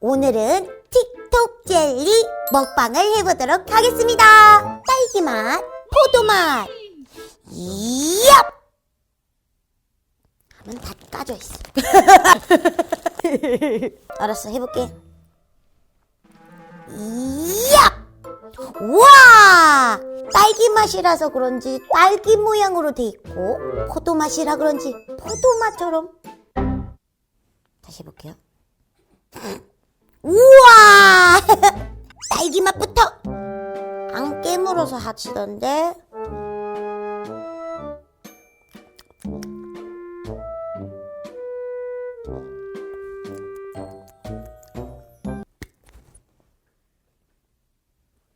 오늘은 틱톡 젤리 먹방을 해보도록 하겠습니다. 딸기 맛, 포도 맛. 이얍! 하면 다 까져 있어. 알았어, 해볼게. 이얍! 우와! 딸기 맛이라서 그런지 딸기 모양으로 돼 있고 포도 맛이라 그런지 포도 맛처럼 다시 해볼게요. 우와! 딸기 맛부터 안 깨물어서 하시던데.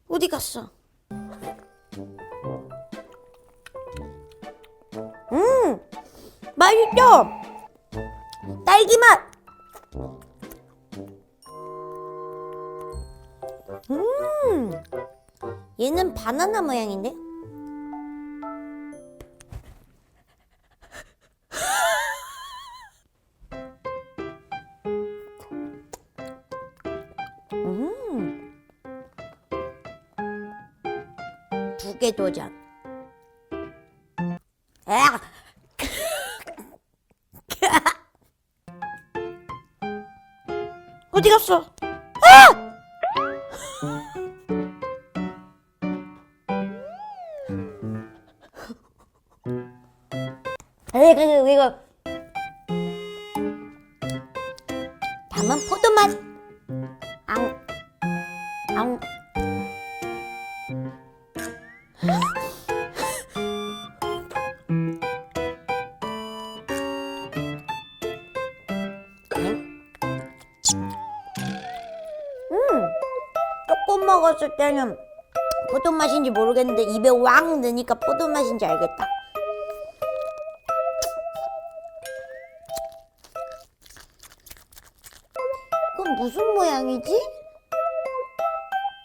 어디 갔어? 음, 맛있죠? 딸기 맛. 음, 얘는 바나나 모양인데? 음, 두 개 도전. 아! 어디 갔어? 아! 에이, 그, 이거. 다음은 포도 맛. 앙, 앙. 음, 조금 먹었을 때는 포도 맛인지 모르겠는데 입에 왕 넣으니까 포도 맛인지 알겠다. 무슨 모양이지?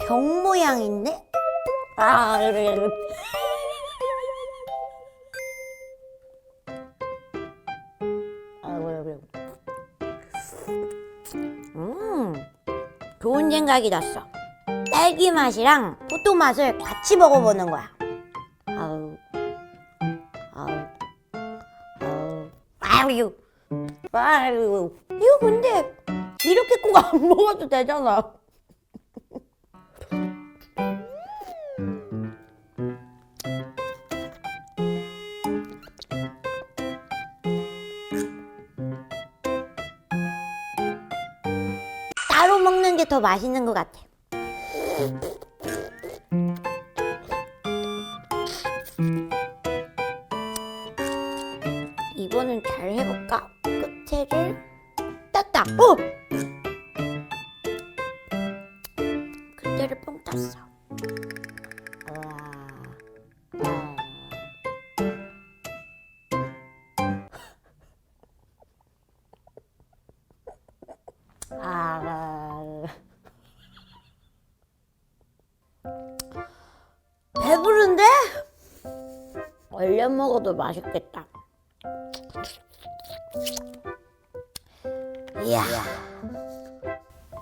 병 모양인데? 아, 아. 음, 좋은 생각이 났어. 딸기 맛이랑 포도 맛을 같이 먹어보는 거야. 아우, 아우, 아우, 아유, 아유. 이거 근데 이렇게 꼭 안 먹어도 되잖아. 따로 먹는 게 더 맛있는 것 같아. 이번엔 잘 해볼까? 끝에를 땄다. 어! 끝에를 뻥 땄어. 아. 배부른데? 얼려 먹어도 맛있겠다. 이야.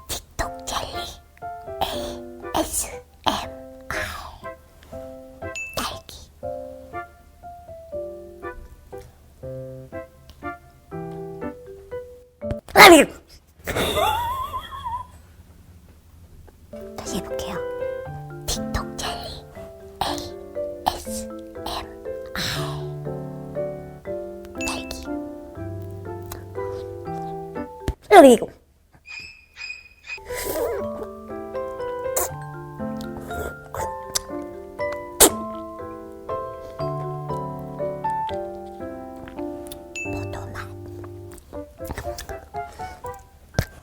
틱톡 젤리 ASMR 딸기. 아니. 포도맛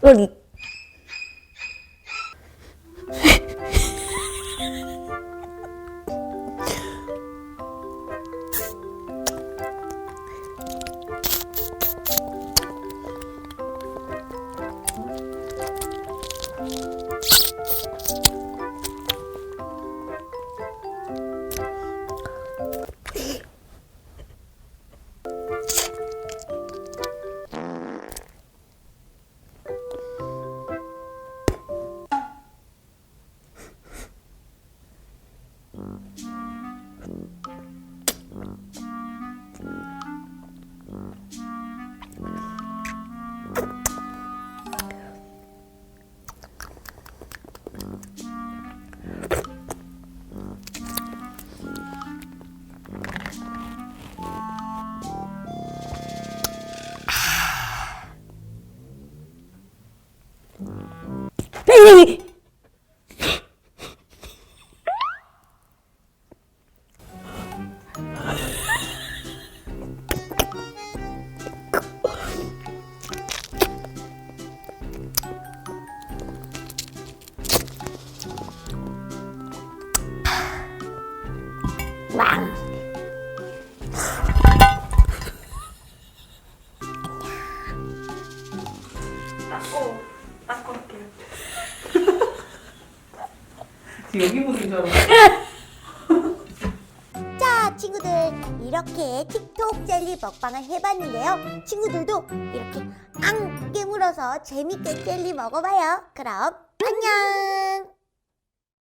여기 really 여기 보는 줄 알았어. 자, 친구들 이렇게 틱톡 젤리 먹방을 해봤는데요. 친구들도 이렇게 앙 깨물어서 재밌게 젤리 먹어봐요. 그럼 안녕.